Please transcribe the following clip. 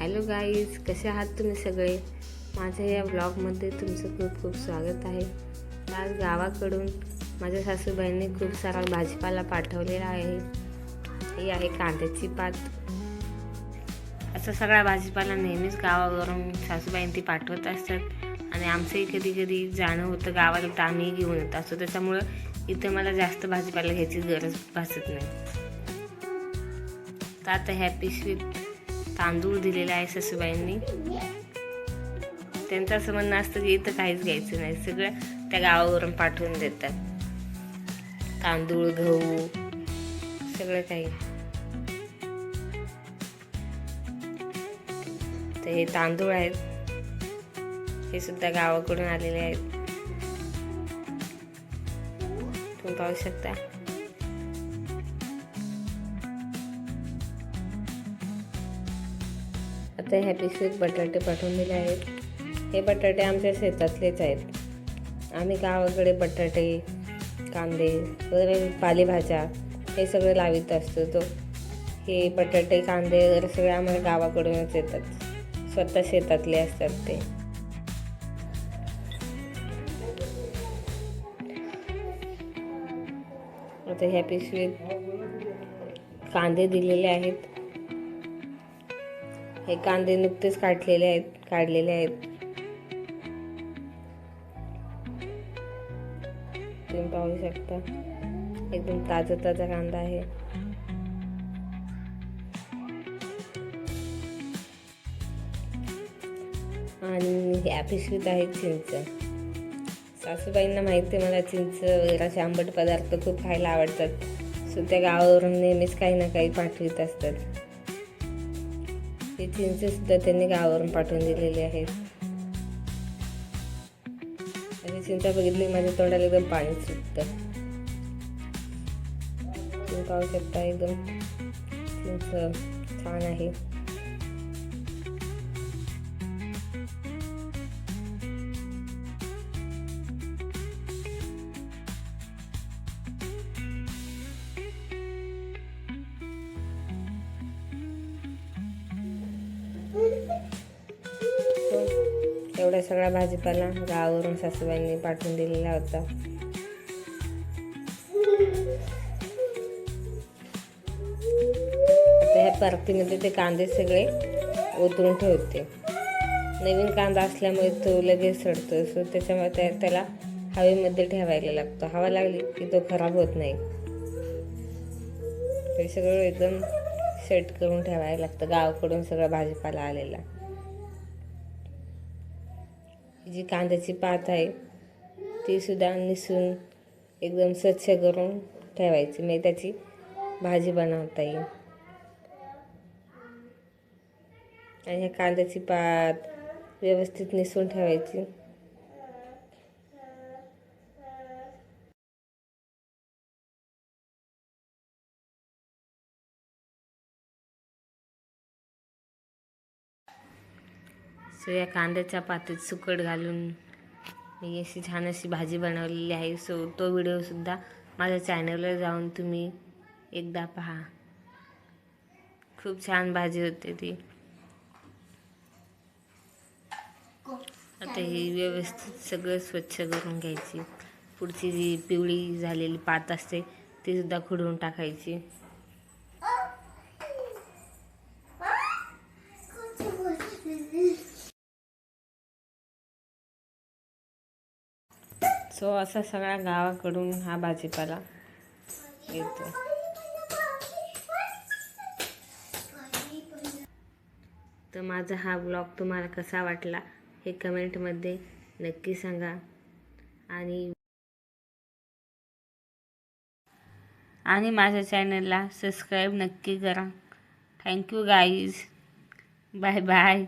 Hello guys कसे आहात तुम्ही सगळे? माझ्या या ब्लॉगमध्ये तुमचं खूप खूप स्वागत आहे. आज गावाकडून माझ्या सासूबाईंनी खूप सारा भाजीपाला पाठवलेला आहे. ही आहे कांद्याची पात. असा सगळा भाजीपाला नेहमीच गावावरून सासूबाईं ती पाठवत असतात. आणि आमचंही कधी कधी जाणं होतं गावाला तर आम्ही घेऊन येत असतो. त्याच्यामुळं इथं मला जास्त भाजीपाला घ्यायची गरज भासत नाही. तर आता ह्या पिशवीत तांदूळ दिलेला आहे सासूबाईंनी. त्यांचं असं म्हणणं असतं की इथं काहीच घ्यायचं नाही. सगळं त्या गावावरून पाठवून देतात. तांदूळ गहू सगळं काही. तर हे तांदूळ आहेत. हे सुद्धा गावाकडून आलेले आहेत. तुम्ही पाहू शकता. आता ह्या पिशवीत बटाटे पाठवून दिले आहेत. हे बटाटे आमच्या शेतातलेच आहेत. आम्ही गावाकडे बटाटे कांदे वगैरे पालेभाज्या हे सगळं लावित असतो. तो हे बटाटे कांदे वगैरे सगळे आम्हाला गावाकडूनच येतात. स्वतः शेतातले असतात ते. आता ह्या पिशवीत कांदे दिलेले आहेत. हे कांदे नुकतेच काढलेले आहेत काढलेले आहेत. तुम्ही पाहू शकता. एकदम ताजा ताजा कांदा आहे. आणि ह्या पिशवीत आहे चिंच. सासूबाईंना माहिती आहे मला चिंच वगैरे असे आंबट पदार्थ खूप खायला आवडतात. सो त्या गावावरून नेहमीच काही ना काही पाठवित असतात. हे चिंचेसुद्धा त्यांनी गावावरून पाठवून दिलेले आहेत. आणि चिंचा बघितली माझ्या तोंडाला एकदम पाणी सुटतं. तुम्ही पाहू शकता एकदम. चिंच छान आहे. एवढा सगळा भाजीपाला गावावरून सासूबाईंनी पाठवून दिलेला होता. आता ह्या परतीमध्ये ते कांदे सगळे उतरून ठेवते. नवीन कांदा असल्यामुळे तो लगेच सडतो सो त्याच्यामुळे त्या त्याला हवेमध्ये ठेवायला लागतो. हवा लागली की तो खराब होत नाही. ते सगळं एकदम सेट करून ठेवायला लागतं. गावाकडून सगळा भाजीपाला आलेला. जी कांद्याची पात आहे ती सुद्धा निसून एकदम स्वच्छ करून ठेवायची. म्हणजे त्याची भाजी बनवता येईल. आणि ह्या कांद्याची पात व्यवस्थित निसून ठेवायची. सो या कांद्याच्या पातीत सुकट घालून मी अशी छान अशी भाजी बनवलेली आहे. सो तो व्हिडिओसुद्धा माझ्या चॅनलवर जाऊन तुम्ही एकदा पहा. खूप छान भाजी होते ती. आता ही व्यवस्थित सगळं स्वच्छ करून घ्यायची. पुढची जी पिवळी झालेली पात असते तीसुद्धा खुडवून टाकायची. सो असा सगळ्या गावाकडून हा भाजीपाला येतो. तर माझा हा ब्लॉग तुम्हाला कसा वाटला हे कमेंटमध्ये नक्की सांगा. आणि आणि माझ्या चॅनलला सबस्क्राईब नक्की करा. Thank you guys bye bye